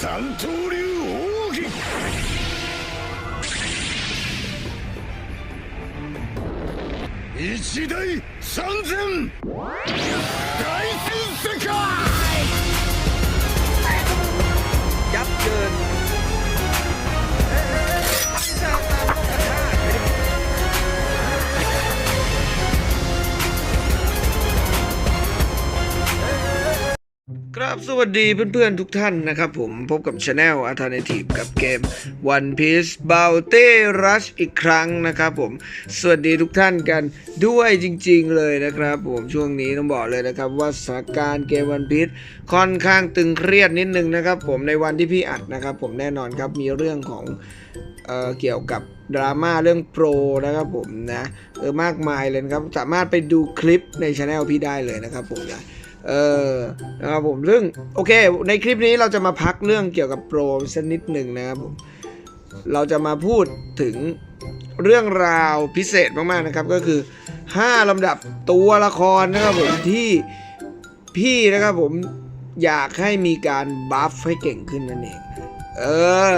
三刀流奥義。一大三千。大戦世界。ギャップ。 ครับสวัสดีเพื่อนๆทุกท่านนะครับผมพบกับช anel Alternative กับเกม One Piece Bounty Rush อีกครั้งนะครับผม สวัสดีทุกท่านกันด้วยจริงๆเลยนะครับผมช่วงนี้ต้องบอกเลยนะครับว่าสถานการณ์เกม One Piece ค่อนข้างตึงเครียดนิดนึงนะครับผมในวันที่พี่อัดนะครับผมแน่นอนครับมีเรื่องของเอ่อเกี่ยวกับดราม่าเรื่องโปรนะครับผมนะเออมากมายเลยนะครับสามารถไปดูคลิปในช anel พี่ได้เลยนะครับผมนะ เออนะครับผมซึ่งโอเค ในคลิปนี้เราจะมาพักเรื่องเกี่ยวกับโปรสักนิดหนึ่งนะครับผมเราจะมาพูดถึงเรื่องราวพิเศษมากๆนะครับ ก็คือ 5ลำดับตัวละครนะครับผมที่พี่นะครับผมอยากให้มีการบัฟให้เก่งขึ้นนั่นเอง เออ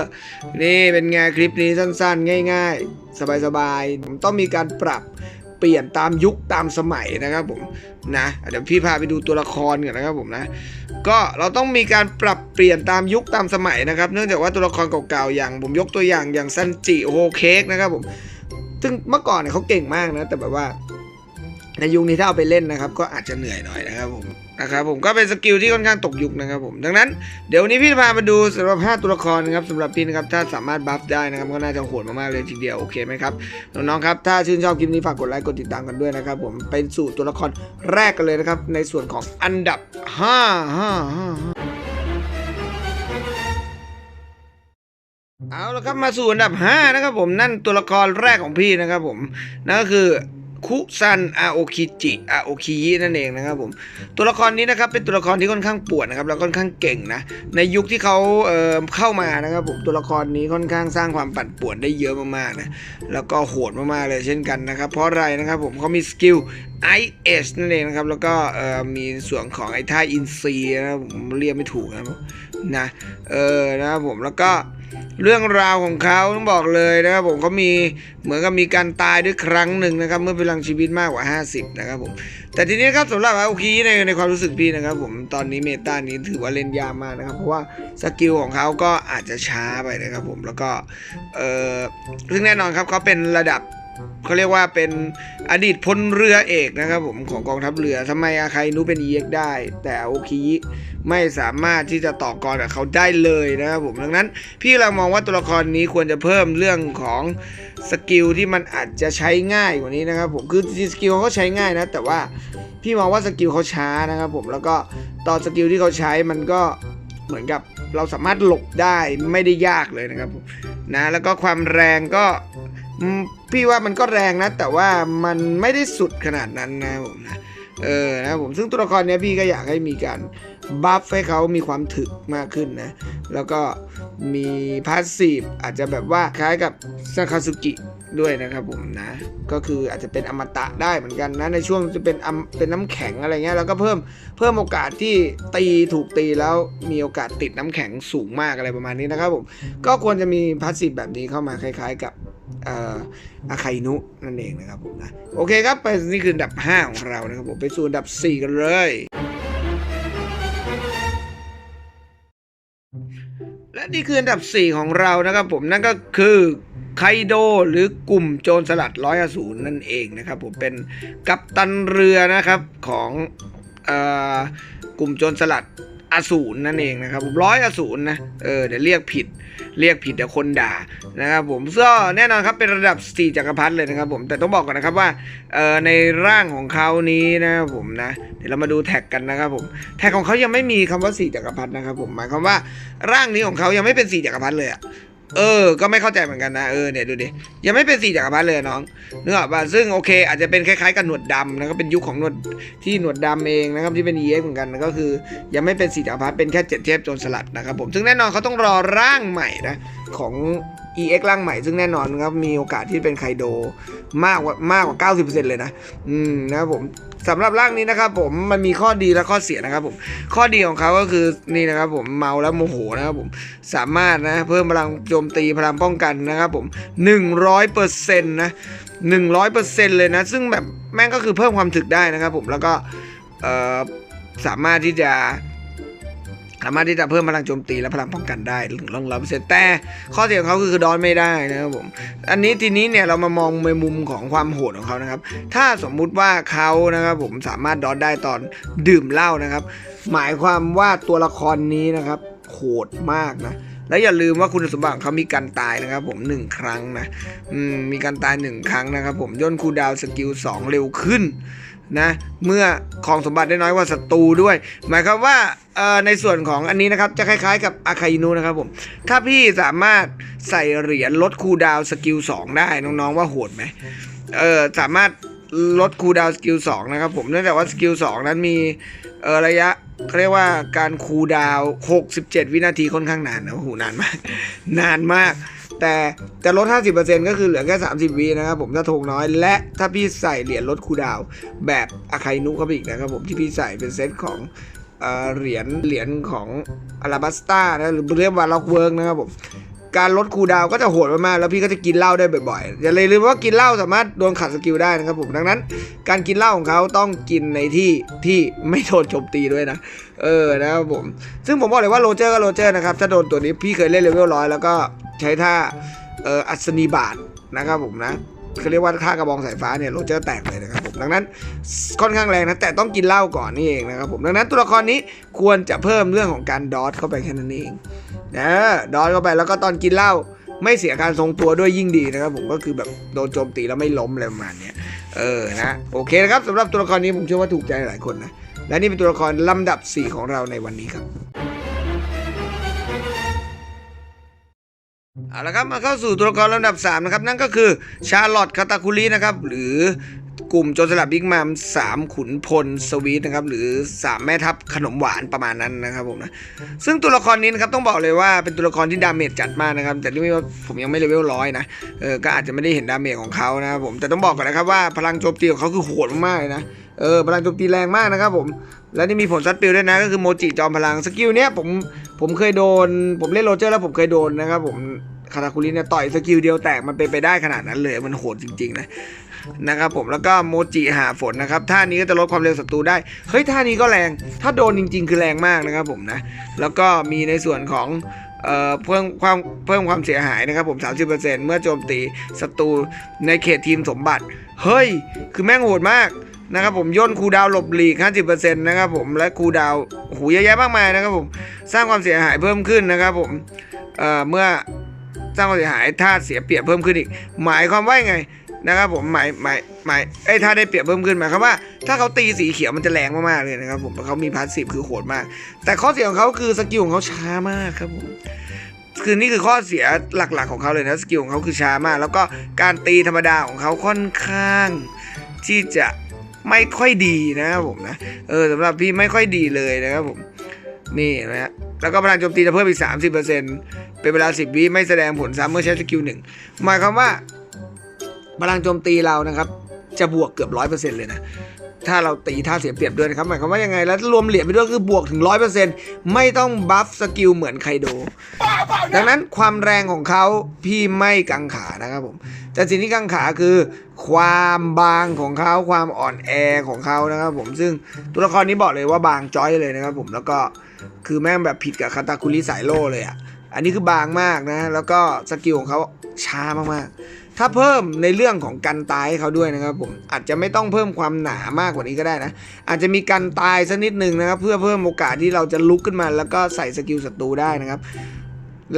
นี่เป็นไงคลิปนี้สั้นๆ ง่าย ๆ สบายๆผมต้องมีการปรับ เปลี่ยนตามยุคตามสมัยนะครับผมนะเดี๋ยวพี่พาไปดูตัวละครก่อนนะครับผมนะก็เราต้องมีการปรับเปลี่ยนตามยุคตามสมัยนะครับ เนื่องจากว่าตัวละครเก่าๆอย่าง ผมยกตัวอย่างอย่างซันจิโฮเค้กนะครับผมซึ่งเมื่อก่อนเนี่ยเขาเก่งมากนะแต่แบบว่า ในยุคนี้ถ้าเอาไปเล่นนะครับ ก็อาจจะเหนื่อยหน่อยนะครับผมนะครับผมก็เป็นสกิลที่ค่อนข้างตกยุคนะครับผมดังนั้นเดี๋ยววันนี้พี่จะพามาดูสำหรับ 5 ตัวละครนะครับสำหรับพี่นะครับถ้าสามารถบัฟได้นะครับก็น่าจะโหดมากๆเลยทีเดียวโอเคไหมครับน้องๆครับถ้าชื่นชอบคลิปนี้ฝากกดไลค์กดติดตามกันด้วยนะครับผมไปสู่ตัวละครแรกกันเลยนะครับในส่วนของอันดับ 5 5 5เอาละครับมาสู่อันดับ 5 นะครับผมนั่นตัวละครแรกของพี่นะครับผมนั่นก็คือ คุซันอาโอคิจิอาโอคิยินั่นเองนะครับผมตัวละครนี้นะครับเป็นตัวละครที่ค่อนข้างปวดนะครับแล้วค่อนข้างเก่งนะในยุคที่เขาเเข้ามานะครับผมตัวละครนี้ค่อนข้างสร้างความปั่นป่วนได้เยอะมากๆนะแล้วก็โหดมากๆเลยเช่นกันนะครับ เพราะอะไรนะครับผมเขามีสกิล IS นั่นเองนะครับแล้วก็มีส่วนของไอท่าอินซีนะครับผมเรียกไม่ถูกนะครับนะเออนะครับผมแล้วก็ เรื่องราวของเขาต้องบอกเลยนะครับผมเขามีเหมือนกับมีการตายด้วยครั้งหนึ่งนะครับ เมื่อพลังชีวิตมากกว่า 50 นะครับผม แต่ทีนี้ครับสำหรับโอคีในในความรู้สึกพี่นะครับ ผมตอนนี้เมตานี้ถือว่าเล่นยากมากนะครับ เพราะว่าสกิลของเขาก็อาจจะช้าไปนะครับผมแล้วก็เออซึ่งแน่นอนครับเขาเป็นระดับ เขาเรียกว่าเป็นอดีตพลเรือเอกนะครับผมของกองทัพเรือทำไมอาคาอินุเป็น EX ได้ แต่อาโอคีไม่สามารถที่จะต่อกรกับเขาได้เลยนะครับผมดังนั้น พี่เรามองว่าตัวละครนี้ควรจะเพิ่มเรื่องของสกิลที่มันอาจจะใช้ง่ายกว่านี้นะครับผมคือสกิลเขาก็ใช้ง่ายนะ แต่ว่าพี่มองว่าสกิลเขาช้านะครับผมแล้วก็ตอนสกิลที่เขาใช้มันก็เหมือนกับเราสามารถหลบได้ไม่ได้ยากเลยนะครับผมนะแล้วก็ความแรงก็ พี่ว่ามันก็แรงนะ แต่ว่ามันไม่ได้สุดขนาดนั้นนะผมนะเออนะผมซึ่งตัวละครเนี้ยพี่ก็อยากให้มีการบัฟให้เขามีความถึกมากขึ้นนะ แล้วก็มีพาสซีฟอาจจะแบบว่าคล้ายกับซาคาสุกิด้วยนะครับผมนะ ก็คืออาจจะเป็นอมตะได้เหมือนกันนะ ในช่วงจะเป็นเป็นน้ำแข็งอะไรเงี้ยแล้วก็เพิ่มเพิ่มโอกาสที่ตีถูกตีแล้วมีโอกาสติดน้ำแข็งสูงมากอะไรประมาณนี้นะครับผมก็ควรจะมีพาสซีฟแบบนี้เข้ามาคล้าย ๆ กับ อ่ออาคาอินุนั่นเองนะครับผมนะโอเคครับไปนี่คืออันดับ 5 ของเรานะครับผมไปสู่อันดับ 4 กันเลยและนี่คืออันดับ 4 ของเรานะครับผมนั่นก็คือไคโดหรือกลุ่มโจรสลัดร้อยอสูรนั่นเองนะครับผมเป็นกัปตันเรือนะครับของเอ่อกลุ่มโจรสลัด อสูรนั่นเองนะครับผมร้อยอสูรนะเออเดี๋ยวเรียกผิด เรียกผิดเดี๋ยวคนด่านะครับผมก็แน่นอนครับเป็นระดับ4จักรพรรดิเลยนะครับผมแต่ต้องบอกก่อนนะครับว่าเอ่อในร่างของเขานี้นะครับผมนะเดี๋ยวเรามาดูแท็กกันนะครับผมแท็กของเขายังไม่มีคำว่า4จักรพรรดินะครับผมหมายความว่าร่างนี้ของเขายังไม่เป็น4จักรพรรดิเลยอะ เออ ก็ไม่เข้าใจเหมือนกันนะ เออเนี่ยดูดิ ยังไม่เป็น4จักรพรรดิเลยน้องเนื้อป่ะซึ่งโอเคอาจจะเป็นคล้ายๆกับหนวดดำนะก็เป็นยุคของหนวดที่หนวดดำเองนะครับที่เป็น EX เหมือนกันก็คือ ยังไม่เป็นสีจักรพรรดิเป็นแค่เจ็ดเทพโจรสลัดนะครับผม ซึ่งแน่นอนเขาต้องรอร่างใหม่นะของ EX ร่างใหม่ซึ่งแน่นอนครับมีโอกาสที่เป็นไคโดมากกว่ามากกว่า 90%เลยนะ อืมนะครับผมสำหรับร่างนี้นะครับผมมันมีข้อดีและข้อเสียนะครับผมข้อดีของเขาก็คือนี่นะครับผมเมาแล้วโมโหนะครับผมสามารถนะเพิ่มพลังโจมตีพลังป้องกันนะครับผม100%นะ100%เลยนะซึ่งแบบแม่งก็คือเพิ่มความถึกได้นะครับผมแล้วก็เออสามารถที่จะ สามารถที่จะเพิ่มพลังโจมตีและพลังป้องกันได้ถึงร้อยเปอร์เซ็นต์แต่ข้อเสียของเขาคือดอนไม่ได้นะครับผมอันนี้ทีนี้เนี่ยเรามามองในมุมของความโหดของเขานะครับ ถ้าสมมุติว่าเขานะครับผมสามารถดอนได้ตอนดื่มเหล้านะครับ หมายความว่าตัวละครนี้นะครับโหดมากนะและอย่าลืมว่าคุณสมบัติของเขามีการตายนะครับ ผมหนึ่งครั้งนะมมีการตายหนึ่งครั้งนะครับ ผมย่นคูดาวสกิล2เร็วขึ้น นะเมื่อของสมบัติได้น้อยกว่าศัตรูด้วย หมายความว่าในส่วนของอันนี้นะครับจะคล้ายๆกับอาคาอินุนะครับผมถ้าพี่สามารถใส่เหรียญลดคูดาวสกิล2ได้น้องๆว่าโหดไหมเออสามารถลดคูดาวสกิล2นะครับผมเนื่องจากว่าสกิล2นั้นมีเออระยะเขาเรียกว่าการคูดาว 67 วินาทีค่อนข้างนานนะโอ้โหนานมาก นานมาก แต่จะลด 50%ก็คือเหลือแค่ 30วินะครับผมถ้าทงน้อย และถ้าพี่ใส่เหรียญลดคูดาว แบบอาคานุเข้าไปอีกนะครับผมที่พี่ใส่เป็นเซตของเหรียญเหรียญของอาราบัสตานะหรือเรียกว่าล็อกเวิร์กนะครับผมการลดคูดาวก็จะโหดมากๆแล้วพี่ก็จะกินเหล้าได้บ่อยๆอย่าเลยลืมว่ากินเหล้าสามารถโดนขัดสกิลได้นะครับผมดังนั้น การกินเหล้าของเขาต้องกินในที่ที่ไม่โดนโจมตีด้วยนะ เออนะครับผม ซึ่งผมบอกเลยว่าโรเจอร์ก็โรเจอร์นะครับถ้าโดนตัวนี้พี่เคยเล่นเลเวลร้อยแล้วก็ ใช้ท่าเอออัศนีบาทนะครับผมนะเขาเรียกว่าท่ากระบองสายฟ้าเนี่ยโรเจอร์แตกเลยนะครับผมดังนั้นค่อนข้างแรงนะแต่ต้องกินเหล้าก่อนนี่เองนะครับผมดังนั้นตัวละครนี้ควรจะเพิ่มเรื่องของการดอทเข้าไปแค่นั้นเองนะดอทเข้าไปแล้วก็ตอนกินเหล้าไม่เสียการทรงตัวด้วยยิ่งดีนะครับผมก็คือแบบโดนโจมตีแล้วไม่ล้มอะไรประมาณนี้เออนะโอเคนะครับสำหรับตัวละครนี้ผมเชื่อว่าถูกใจหลายคนนะและนี่เป็นตัวละครลำดับ 4 ของเราในวันนี้ครับ เอาละครับมาเข้าสู่ตัวละครลำดับ 3 นะครับ นั่นก็คือชาร์ลอตคาตาคุรินะครับ หรือกลุ่มโจรสลัดบิ๊กมัมสามขุนพลสวีทนะครับ หรือ 3 แม่ทัพขนมหวานประมาณนั้นนะครับผมนะซึ่งตัวละครนี้นะครับต้องบอกเลยว่าเป็นตัวละครที่ดาเมจจัดมากนะครับ แต่นี่ว่าผมยังไม่เลเวลร้อยนะเออก็อาจจะไม่ได้เห็นดาเมจของเขานะครับผมแต่ต้องบอกก่อนนะครับว่าพลังโจมตีของเขาคือโหดมากๆเลยนะเออพลังโจมตีแรงมากนะครับผมแล้วนี่มีผลซัดปิวด้วยนะก็คือโมจิจอมพลังสกิลเนี้ยผมผมเคยโดน ผมเล่นโรเจอร์แล้วผมเคยโดนนะครับผม คาตาคุริเนี่ยต่อยสกิลเดียวแตกมันเป็นไปได้ขนาดนั้นเลย มันโหดจริง ๆ นะนะครับผมแล้วก็โมจิหาฝนนะครับท่านี้ก็จะลดความเร็วศัตรูได้ เฮ้ยท่านี้ก็แรง ถ้าโดนจริง ๆ คือแรงมากนะครับผมนะ แล้วก็มีในส่วนของเอ่อเพิ่มความเพิ่มความเสียหายนะครับผม 30%เมื่อโจมตีศัตรูในเขตทีมสมบัติ เฮ้ย คือแม่งโหดมากนะครับผมย่นคูดาวหลบหลีก 50%นะครับผมและคูดาวน์โอ้โหเยอะแยะมากมายนะครับผม สร้างความเสียหายเพิ่มขึ้นนะครับผมเอ่อเมื่อ ร้างความเสียหาย ถ้าเสียเปรียบเพิ่มขึ้นอีก หมายความว่าไงนะครับผมหมายหมายหมายไอ้ถ้าได้เปรียบเพิ่มขึ้นหมายความว่า ถ้าเขาตีสีเขียวมันจะแรงมากๆเลยนะครับผมเขามีพาสซีฟคือโหดมาก แต่ข้อเสียของเขาคือสกิลของเขาช้ามากครับผมคือนี่คือข้อเสียหลักๆของเขาเลยนะสกิลของเขาคือช้ามาก แล้วก็การตีธรรมดาของเขาค่อนข้างที่จะไม่ค่อยดีนะครับผมนะเออสำหรับพี่ไม่ค่อยดีเลยนะครับผมนี่นะฮะแล้วก็พลังโจมตีจะเพิ่มอีก 30%เเป็นเวลา 10วิไม่แสดงผลซ้ำเมื่อใช้สกิลหนึ่งหมายความว่าพลังโจมตีเรานะครับ จะบวกเกือบร้อยเปอร์เซ็นต์เลยนะ ถ้าเราตีท่าเสียเปรียบด้วยนะครับ หมายความว่ายังไง แล้วรวมเหรียญไปด้วยคือบวกถึงร้อยเปอร์เซ็นต์ไม่ต้องบัฟสกิลเหมือนไคโด ดังนั้นความแรงของเขาพี่ไม่กังขานะครับผม แต่สิ่งที่กังขาคือ ความบางของเขาความอ่อนแอของเขานะครับผม ซึ่งตัวละครนี้บอกเลยว่าบางจ้อยเลยนะครับผม แล้วก็คือแม่งแบบผิดกับคาตาคุริสายโลเลยอะ อันนี้คือบางมากนะ แล้วก็สกิลของเขาช้ามากๆ ถ้าเพิ่มในเรื่องของกันตายให้เขาด้วยนะครับผมอาจจะไม่ต้องเพิ่มความหนามากกว่านี้ก็ได้นะ อาจจะมีกันตายสักนิดหนึ่งนะครับ เพื่อเพิ่มโอกาสที่เราจะลุกขึ้นมา แล้วก็ใส่สกิลศัตรูได้นะครับ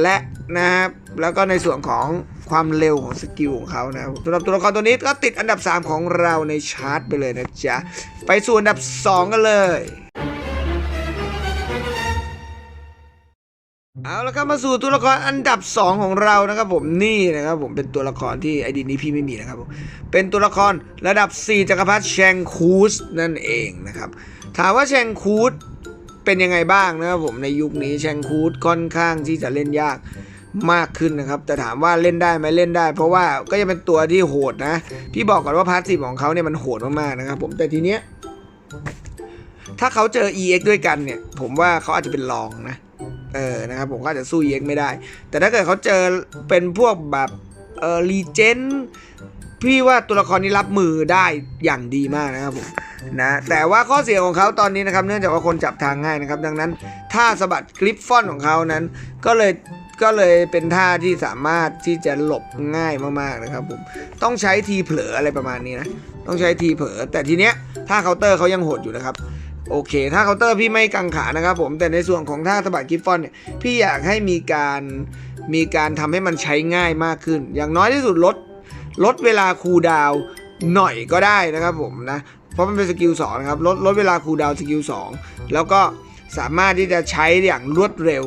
และนะครับแล้วก็ในส่วนของความเร็วของสกิลของเขานะครับสำหรับตัวละครตัวนี้ก็ติดอันดับ 3 ของเราในชาร์ตไปเลยนะจ๊ะไปสู่อันดับ 2 กันเลย เอาละครับมาสู่ตัวละครอันดับ 2 ของเรานะครับผมนี่นะครับผมเป็นตัวละครที่ไอดีนี้พี่ไม่มีนะครับผมเป็นตัวละครระดับ 4จักรพรรดิแชงคูสนั่นเองนะครับถามว่าแชงคูสเป็นยังไงบ้างนะครับผมในยุคนี้แชงคูดค่อนข้างที่จะเล่นยากมากขึ้นนะครับแต่ถามว่าเล่นได้ไหมเล่นได้ เพราะว่าก็ยังเป็นตัวที่โหดนะ พี่บอกก่อนว่าพาร์ทสิของเขาเนี่ยมันโหดมากๆนะครับผมแต่ทีเนี้ยถ้าเขาเจอ EX ด้วยกันเนี่ย ผมว่าเขาอาจจะเป็นรองนะ เออนะครับผมก็จะสู้ EX ไม่ได้ แต่ถ้าเกิดเขาเจอเป็นพวกแบบเออรีเจนพี่ว่าตัวละครนี้รับมือได้อย่างดีมากนะครับผมนะแต่ว่าข้อเสียของเขาตอนนี้นะครับเนื่องจากว่าคนจับทางง่ายนะครับ ดังนั้นท่าสะบัดคลิปฟอนของเขานั้นก็เลยก็เลยเป็นท่าที่สามารถที่จะหลบง่ายมากๆนะครับผมต้องใช้ทีเผลออะไรประมาณนี้นะต้องใช้ทีเผลอแต่ทีเนี้ยท่าเคาน์เตอร์เขายังโหดอยู่นะครับ โอเค ถ้าเคาน์เตอร์พี่ไม่กังขานะครับผมแต่ในส่วนของท่าสะบัดกิฟฟอนเนี่ยพี่อยากให้มีการมีการทำให้มันใช้ง่ายมากขึ้น อย่างน้อยที่สุดลดลดเวลาคูลดาวหน่อยก็ได้นะครับผมนะ เพราะมันเป็นสกิล2นะครับลดลดเวลาคูลดาวสกิล2แล้วก็สามารถที่จะใช้อย่างรวดเร็ว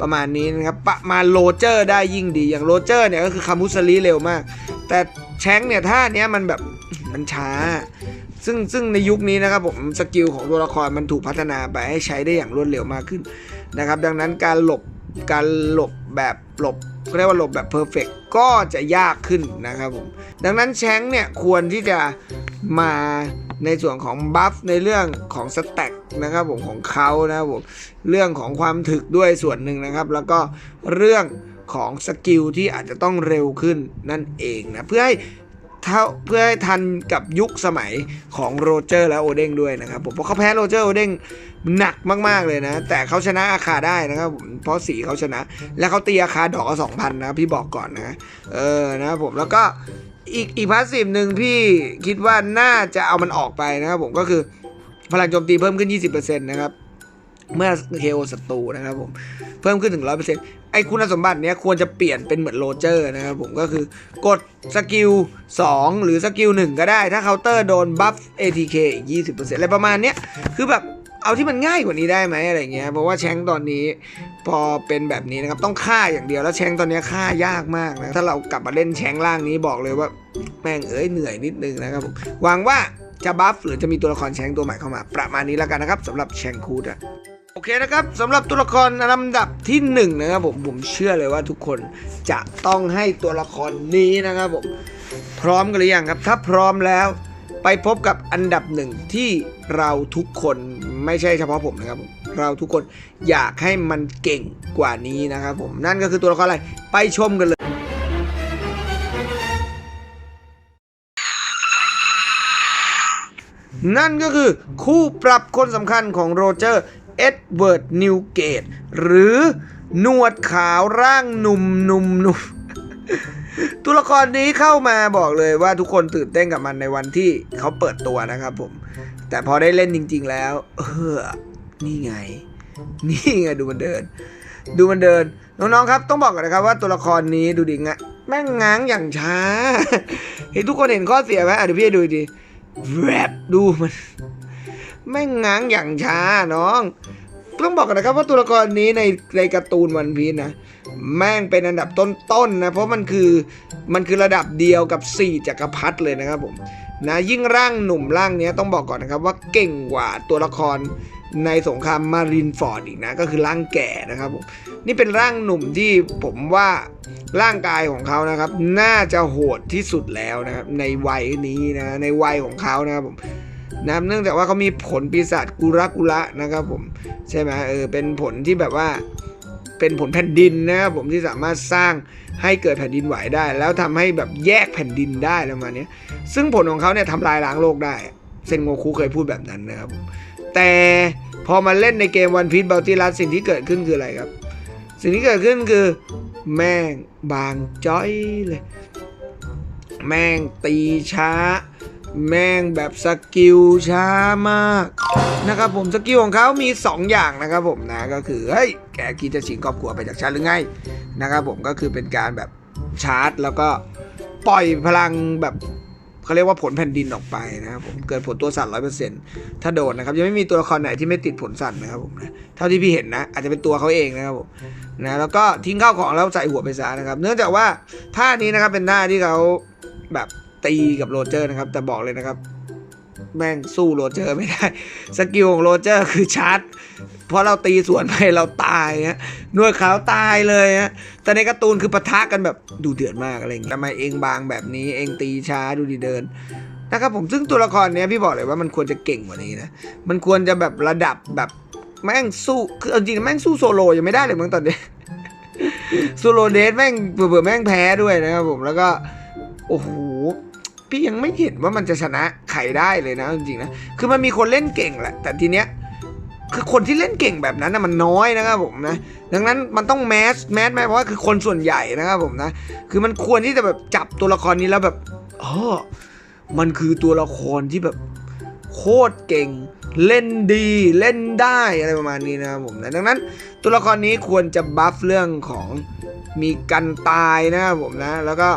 ประมาณนี้นะครับประมาณโรเจอร์ได้ยิ่งดีอย่างโรเจอร์เนี่ยก็คือคามุสลีเร็วมาก แต่แชงเนี่ยท่าเนี้ยมันแบบมันช้า ซึ่งซึ่งในยุคนี้นะครับผมสกิลของตัวละครมันถูกพัฒนาไปให้ใช้ได้อย่างรวดเร็วมากขึ้นนะครับ ดังนั้นการหลบการหลบแบบหลบเรียกว่าหลบแบบเพอร์เฟกก็จะยากขึ้นนะครับผม ดังนั้นแชงเนี่ยควรที่จะมาในส่วนของบัฟในเรื่องของสแต็กนะครับผมของเขานะครับผมเรื่องของความถึกด้วยส่วนหนึ่งนะครับ แล้วก็เรื่องของสกิลที่อาจจะต้องเร็วขึ้นนั่นเองนะเพื่อให้ เท่าเพื่อให้ทันกับยุคสมัยของโรเจอร์และโอเด้งด้วยนะครับผมเพราะเขาแพ้โรเจอร์โอเด้งหนักมากๆเลยนะ แต่เขาชนะอาคาได้นะครับผมเพราะสีเขาชนะ และเขาตีอาคาดอกสองพันนะพี่บอกก่อนนะเออนะครับผมแล้วก็อีกอีกพาสซีฟหนึ่งพี่คิดว่าน่าจะเอามันออกไปนะครับผมก็คือพลังโจมตีเพิ่มขึ้น 20%นะครับ เมื่อเคโอศัตรูนะครับผมเพิ่มขึ้นถึง100%ไอคุณสมบัติเนี้ยควรจะเปลี่ยนเป็นเหมือนโรเจอร์นะครับผมก็คือกดสกิล2หรือสกิล1ก็ได้ ถ้าเคาน์เตอร์โดนบัฟ ATK อีก 20%อะไรประมาณเนี้ยคือแบบเอาที่มันง่ายกว่านี้ได้ไหมอะไรเงี้ยเพราะว่าแชงตอนนี้พอเป็นแบบนี้นะครับต้องฆ่าอย่างเดียวแล้วแชงตอนนี้ฆ่ายากมากนะถ้าเรากลับมาเล่นแชงล่างนี้บอกเลยว่าแม่งเอ้ยเหนื่อยนิดนึงนะครับผมหวังว่าจะบัฟหรือจะมีตัวละครแชงตัวใหม่เข้ามา ประมาณนี้แล้วกันนะครับสำหรับแชงคูดอะ เคนะครับสำหรับตัวละครลำดับที่หนึ่งนะครับผมผมเชื่อเลยว่าทุกคนจะต้องให้ตัวละครนี้นะครับผมพร้อมกันหรือยังครับ ถ้าพร้อมแล้วไปพบกับอันดับหนึ่งที่เราทุกคนไม่ใช่เฉพาะผมนะครับผมเราทุกคนอยากให้มันเก่งกว่านี้นะครับผมนั่นก็คือตัวละครอะไรไปชมกันเลยนั่นก็คือคู่ปรับคนสำคัญของโรเจอร์ เอ็ดเวิร์ดนิวเกตหรือหนวดขาวร่างหนุ่มหนุ่มหนุ่มตัวละครนี้เข้ามาบอกเลยว่าทุกคนตื่นเต้นกับมันในวันที่เขาเปิดตัวนะครับผม แต่พอได้เล่นจริง ๆ แล้ว เออ นี่ไง นี่ไงดูมันเดิน ดูมันเดิน น้องๆครับ ต้องบอกก่อนนะครับว่าตัวละครนี้ดูดิงะแม่งง้างอย่างช้า เห็นทุกคนเห็นข้อเสียไหมอะเดี๋ยวพี่ดูอีกทีแวบดูมัน แม่งง้างอย่างช้าน้อง ต้องบอกกันนะครับว่าตัวละครนี้ในในการ์ตูนวันพีชนะ แม่งเป็นอันดับต้นๆนะ เพราะมันคือมันคือระดับเดียวกับ 4จักรพรรดิเลยนะครับผมนะยิ่งร่างหนุ่มร่างนี้ต้องบอกก่อนนะครับว่าเก่งกว่าตัวละครในสงครามมารินฟอร์ดอีกนะ ก็คือร่างแก่นะครับผมนี่เป็นร่างหนุ่มที่ผมว่าร่างกายของเขานะครับ น่าจะโหดที่สุดแล้วนะครับในวัยนี้นะในวัยของเขานะครับผม นะเนื่องจากว่าเขามีผลปีศาจกุระกุระนะครับผมใช่ไหมเออเป็นผลที่แบบว่าเป็นผลแผ่นดินนะครับผมที่สามารถสร้างให้เกิดแผ่นดินไหวได้ แล้วทำให้แบบแยกแผ่นดินได้ประมาณนี้ซึ่งผลของเขาเนี่ยทำลายล้างโลกได้เซนโงคุเคยพูดแบบนั้นนะครับแต่พอมาเล่นในเกมวันพี e บัลติลัสสิ่งที่เกิดขึ้นคืออะไรครับ สิ่งที่เกิดขึ้นคือ แม่งบางจ้อยเลย แม่งตีช้า แม่งแบบสกิลช้ามากนะครับผมสกิลของเขามี 2 อย่างนะครับผมนะก็คือเฮ้ยแกคิดจะชิงครอบครัวไปจากฉันหรือไงนะครับผมก็คือเป็นการแบบชาร์จ แล้วก็ปล่อยพลังแบบเขาเรียกว่าผลแผ่นดินออกไปนะครับผมเกิดผลตัวสั่นร้อยเปอร์เซ็นต์ถ้าโดนนะครับยังไม่มีตัวละครไหนที่ไม่ติดผลสั่นนะครับผมนะเท่าที่พี่เห็นนะ อาจจะเป็นตัวเขาเองนะครับผมนะแล้วก็ทิ้งข้าวของแล้วใส่หัวไปซะนะครับ เนื่องจากว่าท่านี้นะครับเป็นท่าที่เขาแบบ ตีกับโรเจอร์นะครับ แต่บอกเลยนะครับ แม่งสู้โรเจอร์ไม่ได้ สกิลของโรเจอร์คือชาร์จเพราะเราตีสวนไปเราตายฮะหน่วยขาวตายเลยฮะแต่ในการ์ตูนคือปะทะกันแบบดูเดือดมากอะไรอย่างเงี้ยทำไมเองบางแบบนี้เองตีช้าดูดีเดินนะครับผมซึ่งตัวละครเนี้ยพี่บอกเลยว่ามันควรจะเก่งกว่านี้นะมันควรจะแบบระดับแบบแม่งสู้คือเอาจริงๆแม่งสู้โซโลยังไม่ได้เลยมั้งตอนนี้โซโลเดสแม่งเผื่อๆแม่งแพ้ด้วยนะครับผมแล้วก็โอ้โห พี่ยังไม่เห็นว่ามันจะชนะใครได้เลยนะจริงๆนะคือมันมีคนเล่นเก่งแหละแต่ทีเนี้ยคือคนที่เล่นเก่งแบบนั้นนะมันน้อยนะครับผมนะดังนั้นมันต้องแมสแมสไหมเพราะว่าคือคนส่วนใหญ่นะครับผมนะคือมันควรที่จะแบบจับตัวละครนี้แล้วแบบอ๋อมันคือตัวละครที่แบบโคตรเก่งเล่นดีเล่นได้อะไรประมาณนี้นะครับผมนะดังนั้นตัวละครนี้ควรจะบัฟเรื่องของมีกันตายนะครับผมนะแล้วก็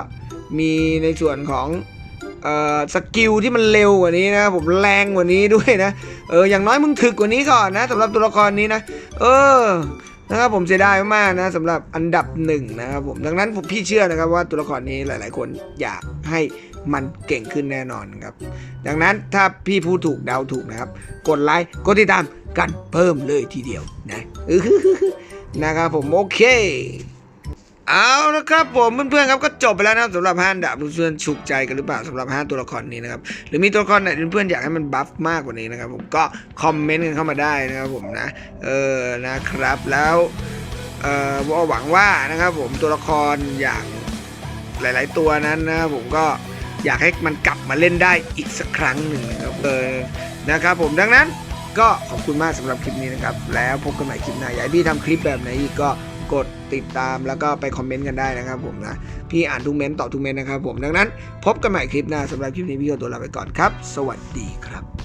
มีในส่วนของ สกิลที่มันเร็วกว่านี้นะ ผมแรงกว่านี้ด้วยนะ เอออย่างน้อยมึงถึกกว่านี้ก่อนนะสำหรับตัวละครนี้นะ เออนะครับผมเสียดายมากๆนะสำหรับอันดับหนึ่งนะครับผมดังนั้นผมพี่เชื่อนะครับว่าตัวละครนี้หลาย ๆ คนอยากให้มันเก่งขึ้นแน่นอนครับ ดังนั้นถ้าพี่พูดถูกเดาถูกนะครับ กดไลค์กดติดตามกันเพิ่มเลยทีเดียวนะนะครับผมโอเค เอาละครับผมเพื่อนๆครับก็จบไปแล้วนะครับสำหรับห้าอันดับเพื่อนๆฉุกใจกันหรือเปล่าสำหรับห้าตัวละครนี้นะครับหรือมีตัวละครไหนเพื่อนๆอยากให้มันบัฟมากกว่านี้นะครับผมก็คอมเมนต์กันเข้ามาได้นะครับผมนะเออนะครับแล้วเอ่อหวังว่านะครับผมตัวละครอย่างหลาย ๆ ตัวนั้นนะครับผมก็อยากให้มันกลับมาเล่นได้อีกสักครั้งหนึ่งนะครับเออนะครับผมดังนั้นก็ขอบคุณมากสำหรับคลิปนี้นะครับ แล้วพบกันใหม่คลิปหน้าอยากพี่ทำคลิปแบบไหนอีกก็ กดติดตามแล้วก็ไปคอมเมนต์กันได้นะครับผมนะ พี่อ่านทุกเมนต์ตอบทุกเมนต์นะครับผมดังนั้น พบกันใหม่คลิปหน้าสำหรับคลิปนี้พี่ก็ตัวลาไปก่อนครับ สวัสดีครับ